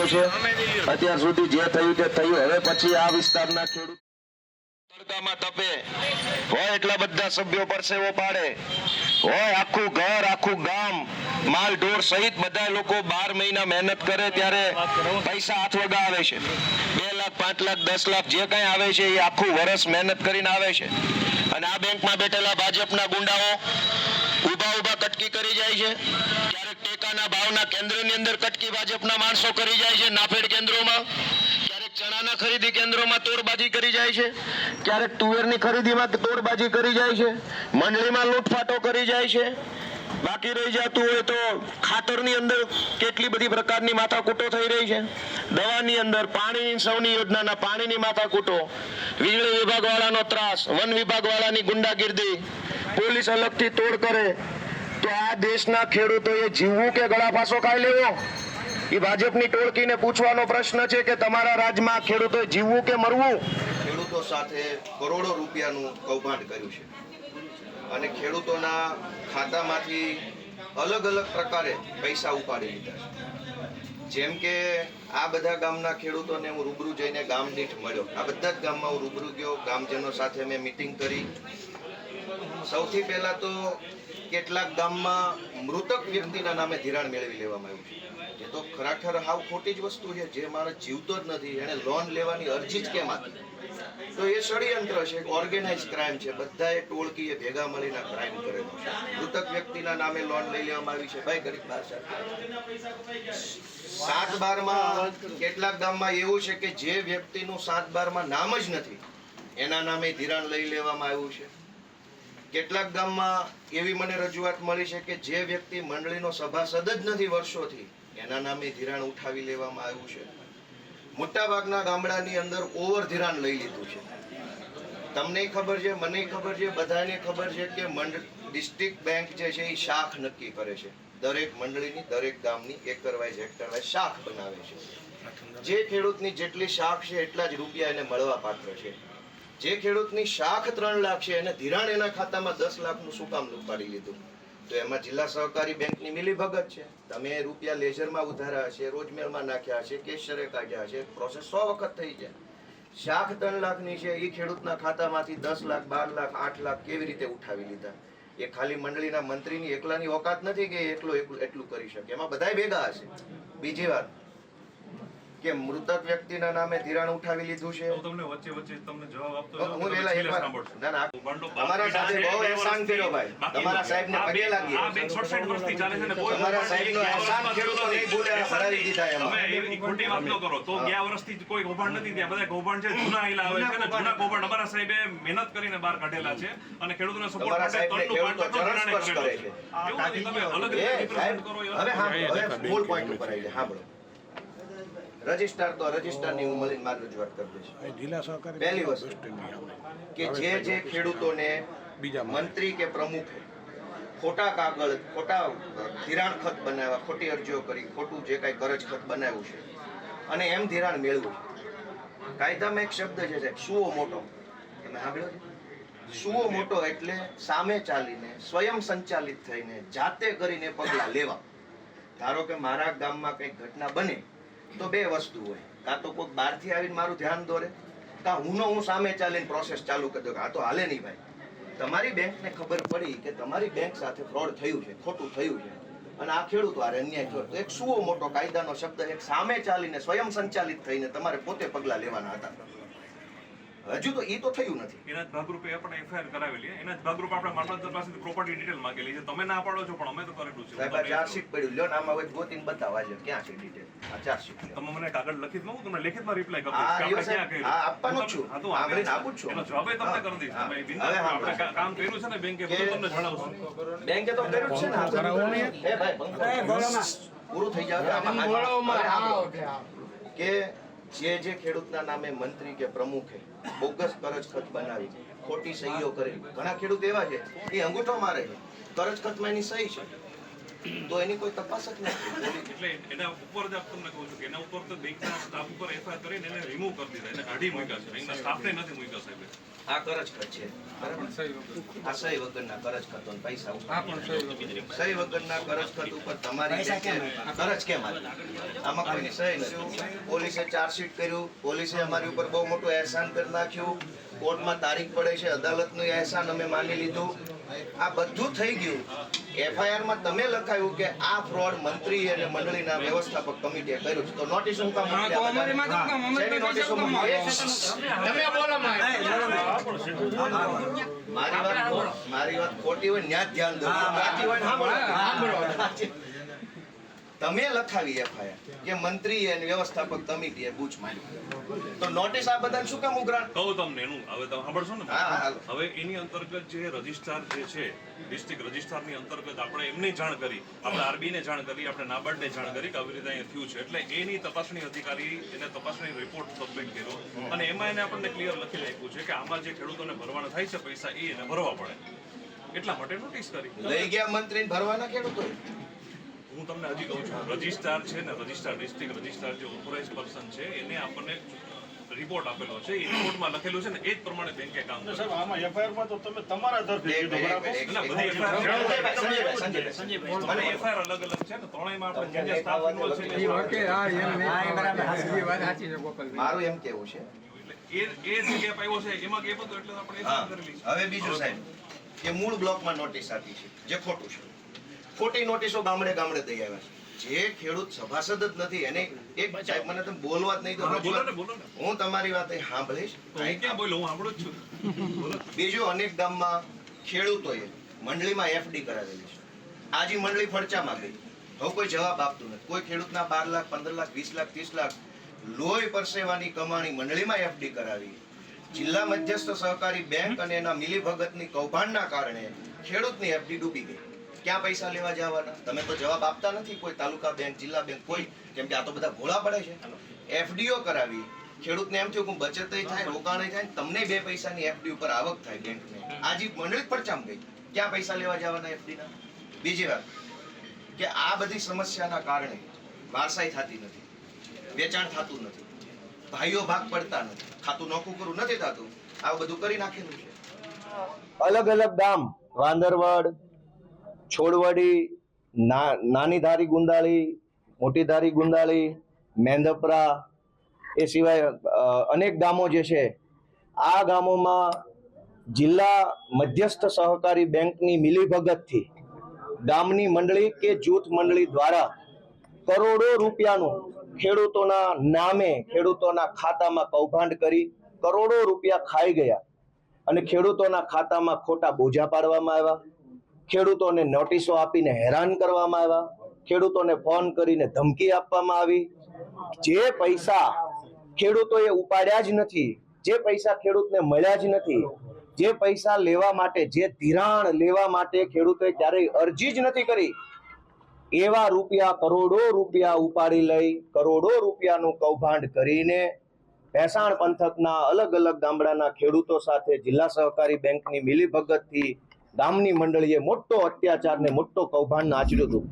છે. અત્યાર સુધી જે થયું તે થયું. હવે પછી આ વિસ્તારના ખેડૂત માલ, ઢોર સહિત બધા લોકો બાર મહિના મહેનત કરે ત્યારે પૈસા હાથ આવે છે. બે લાખ, પાંચ લાખ, દસ લાખ જે કઈ આવે છે એ આખું વર્ષ મહેનત કરીને આવે છે. અને આ બેંકમાં બેઠેલા ભાજપના ગુંડાઓ ઊભા ઊભા કટકી કરી જાય છે. ક્યારેક ટેકાના ભાવના કેન્દ્રની અંદર કટકી ભાજપના માણસો કરી જાય છે નાફેડ કેન્દ્રોમાં. ક્યારેક ચણાના ખરીદી કેન્દ્રોમાં તોડબાજી કરી જાય છે. ક્યારેક તુવેરની ખરીદીમાં તોડબાજી કરી જાય છે. મંડળીમાં લૂંટફાટો કરી જાય છે. બાકી રહી જતું હોય તો ખાતરની અંદર કેટલી બધી પ્રકારની માથાકૂટો થઈ રહી છે? દવાની અંદર પાણીની સૌની યોજનાના પાણીની માથાકૂટો, વીજળી વિભાગ વાળાનો ત્રાસ, વન વિભાગ વાળાની ગુંડાગીર્દી, પોલીસ અલગથી તોડ કરે, તો આ દેશના ખેડૂતોએ જીવવું કે ગળાફાંસો ખાઈ લેવો? એ ભાજપની ટોળકીને પૂછવાનો પ્રશ્ન છે કે તમારા રાજમાં ખેડૂતોએ જીવવું કે મરવું? ખેડૂતો સાથે કરોડો રૂપિયાનું કૌભાંડ કર્યું છે. અને ખેડૂતોના ખાતામાંથી અલગ અલગ પ્રકારે પૈસા ઉપાડી લીધા છે. જેમ કે આ બધા ગામના ખેડૂતોને હું રૂબરૂ જઈને ગામ દીઠ મળ્યો. આ બધા જ ગામમાં હું રૂબરૂ ગયો. ગામજનો સાથે મેં મિટિંગ કરી. સૌથી પહેલાં તો કેટલાક ગામમાં મૃતક વ્યક્તિના નામે ધિરાણ મેળવી લેવામાં આવ્યું છે. એ તો ખરેખર હાવ ખોટી જ વસ્તુ છે, જે માણસ જીવતો જ નથી એને લોન લેવાની અરજી જ કેમ આપી? તો એ ષડયંત્ર છે ઓર્ગેનાઇઝ ક્રાઇમ છે, બધાએ ટોળકીએ ભેગા મળીને ક્રાઇમ કરેલો છે. મૃતક વ્યક્તિના નામે લોન લઈ લેવામાં આવી છે. ભાઈ, ગરીબ બાર સાત બારમાં કેટલાક ગામમાં એવું છે કે જે વ્યક્તિનું સાત બારમાં નામ જ નથી, એના નામે ધિરાણ લઈ લેવામાં આવ્યું છે. કેટલાક ગામમાં એવી મને રજૂઆત મળી છે કે જે વ્યક્તિ મંડળીનો સભાસદ જ નથી વર્ષોથી, એના નામે ધિરાણ ઉઠાવી લેવામાં આવ્યું છે. મોટાભાગના ગામડાની અંદર ઓવર ધિરાણ લઈ લીધું છે. તમને ખબર છે, મને ખબર છે, બધાને ખબર છે કે મંડળ ડિસ્ટ્રિક્ટ બેંક જે છે એ શાખ નક્કી કરે છે. દરેક મંડળીની, દરેક ગામની એકર વાઇઝ હેક્ટર વાઇઝ શાખ બનાવે છે. જે ખેડૂતની જેટલી શાખ છે એટલા જ રૂપિયા એને મળવા પાત્ર છે. જે ખેડૂતની શાખ ત્રણ લાખ છે એને ધિરાણ એના ખાતામાં દસ લાખનું શું કામ ઉપાડી લીધું? તો એમાં જિલ્લા સહકારી બેંકની મિલીભગત છે. તમે રૂપિયા લેઝરમાં ઉધારા હશે રોજમેળમાં નાખ્યા હશે કેશરે કાઢ્યા હશે પ્રોસેસ સો વખત થઈ જાય. શાખ ત્રણ લાખની છે એ ખેડૂતના ખાતામાંથી દસ લાખ, બાર લાખ, આઠ લાખ કેવી રીતે ઉઠાવી લીધા? એ ખાલી મંડળીના મંત્રીની એકલાની ઓકાત નથી કે એકલો એટલું કરી શકે. એમાં બધાય ભેગા હશે. બીજી વાત કે મૃતક વ્યક્તિના નામે ધિરાણ ઉઠાવી લીધું છે તમને વચ્ચે વચ્ચે તમને જવાબ આપતો હું વેલા તમે ના, ના, તમારા સાથે બહુ એહસાન કર્યો ભાઈ. તમારા સાહેબને પગે લાગીએ. આ બેંક 66 વર્ષથી ચાલે છે ને કોઈ તમારા સાહેબનો એહસાન ખેડૂતો નહીં ભૂલે, હરાવી દીધા એમ તમે એવી ખોટી વાત ન કરો તો હા. ગયા વર્ષથી કોઈ કૌભાંડ નથી ત્યાં બધા કૌભાંડ છે જૂના આયેલા આવે છે ને જૂના કૌભાંડ અમારા સાહેબે મહેનત કરીને બહાર કાઢેલા છે અને ખેડૂતોને સપોર્ટ માટે ખેડૂતો પાટલું ચરણ સ્પર્શ કરે છે. એવું તમે અલગ રીતે કરો હવે હા, હવે મૂળ પોઈન્ટ ઉપર આવી જાય. સાંભળો. રજિસ્ટ્રાર તો રજિસ્ટ્રારની હું મળીને મારી રજૂઆત કરી દઈશ. જિલ્લા સહકારી પહેલી વસ્તુ. કે જે જે ખેડૂતોને બીજા મંત્રી કે પ્રમુખ ખોટા કાગળ ખોટા ધિરાણ ખત બનાવ્યા ખોટી અરજીઓ કરી ખોટું જે કાંઈ કરજ ખત બનાવ્યું છે અને એમ ધિરાણ મેળવ્યું છે. કાયદામાં એક શબ્દ છે સાહેબ સુઓ મોટો. તમે સાંભળ્યો છે? સુઓ મોટો એટલે સામે ચાલીને સ્વયં સંચાલિત થઈને જાતે કરીને પગલાં લેવા. ધારો કે મારા ગામમાં કંઈક ઘટના બને તો બે વસ્તુ હોય. કાં તો કોઈક બહારથી આવીને મારું ધ્યાન દોરે, કાં હું હું સામે ચાલીને પ્રોસેસ ચાલુ કરી દઉં આ તો હાલે નહીં ભાઈ. તમારી બેંકને ખબર પડી કે તમારી બેંક સાથે ફ્રોડ થયું છે, ખોટું થયું છે. અને આ ખેડૂતો વારે અન્યાય થયો. તો એક સુવો મોટો કાયદાનો શબ્દ, એક સામે ચાલીને, સ્વયં સંચાલિત થઈને તમારે પોતે પગલાં લેવાના હતા. હજુ તો એ તો થયું નથી. એના જ ભાગરૂપે પણ એફઆઈઆર કરાવેલી એના જ ભાગરૂપે આપણે મામલતદાર પાસે પ્રોપર્ટી ડિટેલ માંગેલી છે. તમે ના પાડો છો પણ અમે તો કરેલું છે. સાહેબ આ ચાર્જશીટ પડ્યું. લ્યો નામ આવે ગોતીને બતાવવા છે ક્યાં છે ડિટેલ આ ચાર્જશીટ તમે મને કાગળ લખી દઉં તમને લેખિતમાં રિપ્લાય કરી. કે આપણે ક્યાં કર્યું. હા, આપવાનો છું. હા, તો આપણે આપે છું. એનો જવાબ એ તમને કરી દઈશ. તમે હવે આપણે કામ કર્યું છે ને બેંકે બધું તમને જણાવશું બેંકે તો કર્યું છે ને એ ભાઈ પૂરું થઈ જાવ. કે જે જે ખેડૂતના નામે મંત્રી કે પ્રમુખે બોગસ કરજ ખત બનાવી, ખોટી સહીઓ કરી, ઘણા ખેડૂત એવા છે, એ અંગૂઠો મારે છે, કરજ ખતમાં એની સહી છે. તો એની કોઈ તપાસ જ નથી. એટલે એના ઉપર જ તમને કહું છું કે એના ઉપર તો બેંકના સ્ટાફ ઉપર એફઆઈઆર કરીને એને રિમૂવ કરી દીધા, એને કાઢી મૂક્યા છે. બેંકના સ્ટાફને નથી મૂક્યા સાહેબ. આ કર છે બરાબર? આ સહી વગરના કરજખતો ને પૈસા સહી વગરના. કરજખત ઉપર તમારી છે, કરજ કેમ આમાં કોઈની સહી નથી પોલીસે ચાર્જશીટ કર્યું. પોલીસે અમારી ઉપર બહુ મોટું એહસાન કરી નાખ્યું. કોર્ટમાં તારીખ પડે છે અદાલતનું એહસાન અમે માની લીધું. આ બધું થઈ ગયું. એફઆઈઆરમાં તમે લખાયું કે આ ફ્રોડ મંત્રી અને મંડળીના વ્યવસ્થાપક કમિટીએ કર્યું છે. તો નોટિસ હું કામ નોટિસો? મારી વાત મારી વાત ખોટી હોય ન્યા ધ્યાન દો. સાચી હોય સાંભળો સાંભળો. તમે લખાવી એફઆઈઆર કે મંત્રી અને વ્યવસ્થાપક કમિટીએ બૂચ મારી તો નોટિસ આ બધા શું કામ ઉઘરાણ? કહું તમને એનું હવે તમે સાંભળશો ને. હવે એની અંતર્ગત જે રજિસ્ટ્રાર જે છે ડિસ્ટ્રિક્ટ રજિસ્ટ્રારની અંતર્ગત આપણે એમને જાણ કરી આપણે આરબી ને જાણ કરી આપણે નાબાર્ડને જાણ કરી કે આવી રીતે અહીંયા થયું છે. એટલે એની તપાસણી અધિકારી એને તપાસણી રિપોર્ટ સબમિટ કર્યો. અને એમાં એને આપણને ક્લિયર લખી નાખ્યું છે કે આમાં જે ખેડૂતોને ભરવાના થાય છે પૈસા એ એને ભરવા પડે. એટલા માટે નોટિસ કરી. લઈ ગયા મંત્રી ભરવાના ખેડૂતો હું તમને હજી કહું છું રજિસ્ટ્રાર છે ને રજિસ્ટ્રાર ડિસ્ટ્રિક્ટ રજિસ્ટ્રાર જે ઓથોરાઇઝ પર્સન છે એને આપણને રિપોર્ટ આપેલો છે. એ રિપોર્ટમાં લખેલું છે ને એ જ પ્રમાણે બેંકે કામ કરે સાહેબ આમાં એફઆઈઆરમાં તો તમે તમારા બરાબર? મિનિટ, ના, બધી એફઆઈઆર એફઆઈઆર અલગ અલગ છે ને ત્રણેયમાં આપણે જે જે સ્ટાફ ઇન્વોલ્વ છે એ એ વખતે હા એમ નહીં. સાચી વાત સાચી છે ગોપાલભાઈ. મારું એમ કેવું છે? એ એ જે ગેપ આવ્યો છે એમાં ગેપ હતો? એટલે આપણે એ કરી લીધું હવે બીજું સાહેબ કે મૂળ બ્લોકમાં નોટિસ આપી છે જે ખોટું છે. ખોટી નોટિસો ગામડે ગામડે દઈ આવ્યા છે. જે ખેડૂત સભાસદ જ નથી એને એક સાહેબ મને તમે બોલવા જ નહીં તો બોલો ને બોલો ને. હું તમારી વાત સાંભળીશ. બીજું અનેક ગામમાં ખેડૂતોએ મંડળીમાં એફડી કરાવેલી છે. આજે મંડળી ફરચામાં ગઈ હવે કોઈ જવાબ આપતું નથી. કોઈ ખેડૂતના બાર લાખ પંદર લાખ વીસ લાખ ત્રીસ લાખ લોહી પરસેવાની કમાણી મંડળીમાં એફડી કરાવી. જિલ્લા મધ્યસ્થ સહકારી બેંક અને એના મિલીભગતની કૌભાંડના કારણે ખેડૂતની એફડી ડૂબી ગઈ. ક્યાં પૈસા લેવા જવાના? તમે તો જવાબ આપતા નથી કોઈ તાલુકા બેંક જિલ્લા બેંક કોઈ. કેમ કે આ તો બધા ભોળા પડે છે. એફડીઓ કરાવી ખેડૂતને એમ થયું કે બચત થાય રોકાણ થાય તમને બે પૈસાની એફડી ઉપર આવક થાય બેંકને. આજે મંડળી પડચામ ગઈ. ક્યાં પૈસા લેવા જવાના એફડીના બીજી વાત કે આ બધી સમસ્યાના કારણે વારસાઈ થતી નથી વેચાણ થતું નથી ભાઈઓ ભાગ પડતા નથી ખાતું નોખું કરવું નથી થતું આ બધું કરી નાખેલું છે. અલગ અલગ ગામ વાંદરવડ છોડવડી નાની ધારી ગુંદાળી મોટી ધારી ગુંદાળી મેંદપરા, એ સિવાય અનેક ગામો જે છે, આ ગામોમાં જિલ્લા મધ્યસ્થ સહકારી બેંકની મિલીભગતથી ગામની મંડળી કે જૂથ મંડળી દ્વારા કરોડો રૂપિયાનું ખેડૂતોના નામે, ખેડૂતોના ખાતામાં કૌભાંડ કરી કરોડો રૂપિયા ખાઈ ગયા અને ખેડૂતોના ખાતામાં ખોટા બોજા પાડવામાં આવ્યા. ખેડૂતોને નોટિસો આપીને હેરાન કરવામાં આવ્યા. ખેડૂતોને ફોન કરીને ધમકી આપવામાં આવી. જે પૈસા ખેડૂતોએ ઉપાડ્યા જ નથી, જે પૈસા ખેડૂતને મળ્યા જ નથી, જે પૈસા લેવા માટે, જે ધિરાણ લેવા માટે ખેડૂતોએ ક્યારેય અરજી જ નથી કરી, એવા રૂપિયા કરોડો રૂપિયા ઉપાડી લઈ, કરોડો રૂપિયાનું કૌભાંડ કરીને ભેસાણ પંથકના અલગ અલગ ગામડાના ખેડૂતો સાથે જિલ્લા સહકારી બેંકની મિલીભગતથી ગામની મંડળીએ મોટો અત્યાચાર ને મોટો કૌભાંડ આચર્યું હતું.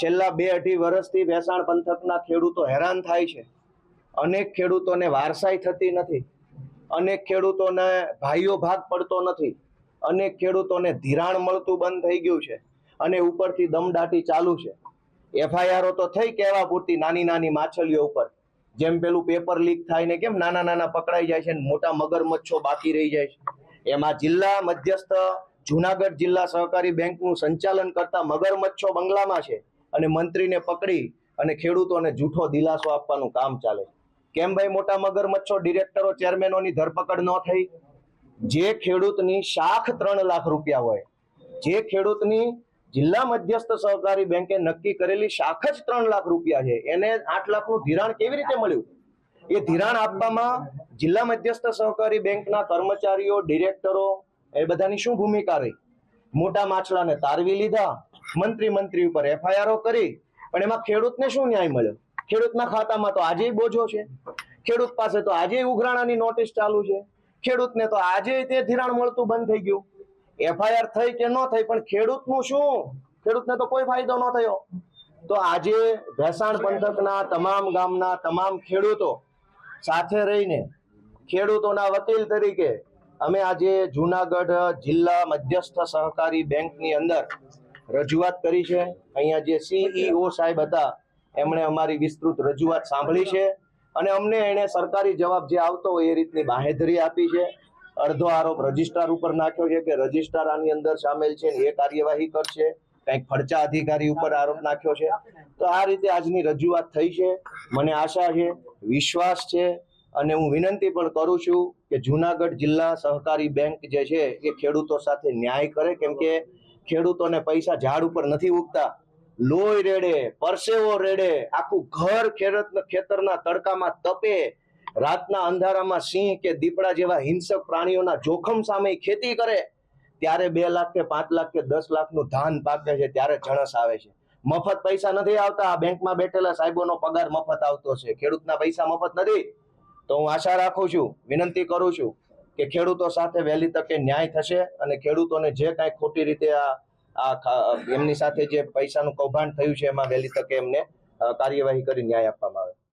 છેલ્લા બે અઢી વર્ષથી ભેસાણ પંથકના ખેડૂતો હેરાન થાય છે. અનેક ખેડૂતોને વારસાઈ થતી નથી. અનેક ખેડૂતોને ભાઈઓ ભાગ પડતો નથી. અનેક ખેડૂતોને ધિરાણ મળતું બંધ થઈ ગયું છે અને ઉપરથી દમદાટી ચાલુ છે. એફઆઈઆરો તો થઈ કહેવા પૂરતી નાની નાની માછલીઓ ઉપર. જેમ પેલું પેપર લીક થાય ને કેમ નાના નાના પકડાઈ જાય છે મોટા મગરમચ્છો બાકી રહી જાય છે. એમાં જિલ્લા મધ્યસ્થ જુનાગઢ જિલ્લા સહકારી બેંકનું સંચાલન કરતા મગરમચ્છો બંગલામાં છે અને મંત્રીને પકડી અને ખેડૂતોને જૂઠો દિલાસો આપવાનું કામ ચાલે. કેમ ભાઈ મોટા મગરમચ્છો ડિરેક્ટરો, ચેરમેનોની ધરપકડ ન થઈ? જે ખેડૂતની શાખ ત્રણ લાખ રૂપિયા હોય, જે ખેડૂતની જિલ્લા મધ્યસ્થ સહકારી બેંકે નક્કી કરેલી શાખ જ ત્રણ લાખ રૂપિયા છે, એને આઠ લાખનું ધિરાણ કેવી રીતે મળ્યું? એ ધિરાણ આપવામાં જિલ્લા મધ્યસ્થ સહકારી બેંકના કર્મચારીઓ, ડિરેક્ટરો એ બધાની શું ભૂમિકા રહી? મોટા માછલાને તારવી લીધા, મંત્રી મંત્રી ઉપર એફઆઈઆરો કરી, પણ એમાં ખેડૂતને શું ન્યાય મળ્યો? ખેડૂતના ખાતામાં તો આજે બોજો છે. ખેડૂત પાસે તો આજે ઉઘરાણાની નોટિસ ચાલુ છે. ખેડૂતને તો આજે તે ધિરાણ મળતું બંધ થઈ ગયું. એફઆઈઆર થઈ કે ન થઈ, પણ ખેડૂતનું શું? ખેડૂતને તો કોઈ ફાયદો ન થયો. તો આજે ભેસાણ પંથકના તમામ ગામના તમામ ખેડૂતો સાથે રહીને ખેડૂતોના વકીલ તરીકે અમે આજે જુનાગઢ જિલ્લા મધ્યસ્થ સહકારી બેંકની અંદર રજૂઆત કરી છે. અહીંયા જે સીઈઓ સાહેબ હતા, એમણે અમારી વિસ્તૃત રજૂઆત સાંભળી છે અને અમને એણે સરકારી જવાબ જે આવતો હોય એ રીતની બાહેધરી આપી છે. અડધો આરોપ રજિસ્ટ્રાર ઉપર નાખ્યો છે કે રજિસ્ટ્રાર આની અંદર સામેલ છે એ કાર્યવાહી કરશે. કંઈક ફરચા અધિકારી ઉપર આરોપ નાખ્યો છે. તો આ રીતે આજની રજૂઆત થઈ છે. મને આશા છે, વિશ્વાસ છે અને હું વિનંતી પણ કરું છું કે જુનાગઢ જિલ્લા સહકારી બેંક જે છે એ ખેડૂતો સાથે ન્યાય કરે, કેમ કે ખેડૂતોને પૈસા ઝાડ ઉપર નથી ઉગતા. લોહી રેડે, પરસેવો રેડે, આખું ઘર ખેડત ખેતરના તડકામાં તપે. રાતના અંધારામાં સિંહ કે દીપડા જેવા હિંસક પ્રાણીઓના જોખમ સામે ખેતી કરે. ત્યારે બે લાખ કે પાંચ લાખ કે દસ લાખનું ધાન પાકે છે ત્યારે જણસ આવે છે. મફત પૈસા નથી આવતા. આ બેંકમાં બેઠેલા સાહેબોનો પગાર મફત આવતો છે. ખેડૂતના પૈસા મફત નથી. તો હું આશા રાખું છું, વિનંતી કરું છું કે ખેડૂતો સાથે વહેલી તકે ન્યાય થશે અને ખેડૂતોને જે કાંઈ ખોટી રીતે આ આ એમની સાથે જે પૈસાનું કૌભાંડ થયું છે, એમાં વહેલી તકે એમને કાર્યવાહી કરી ન્યાય આપવામાં આવે.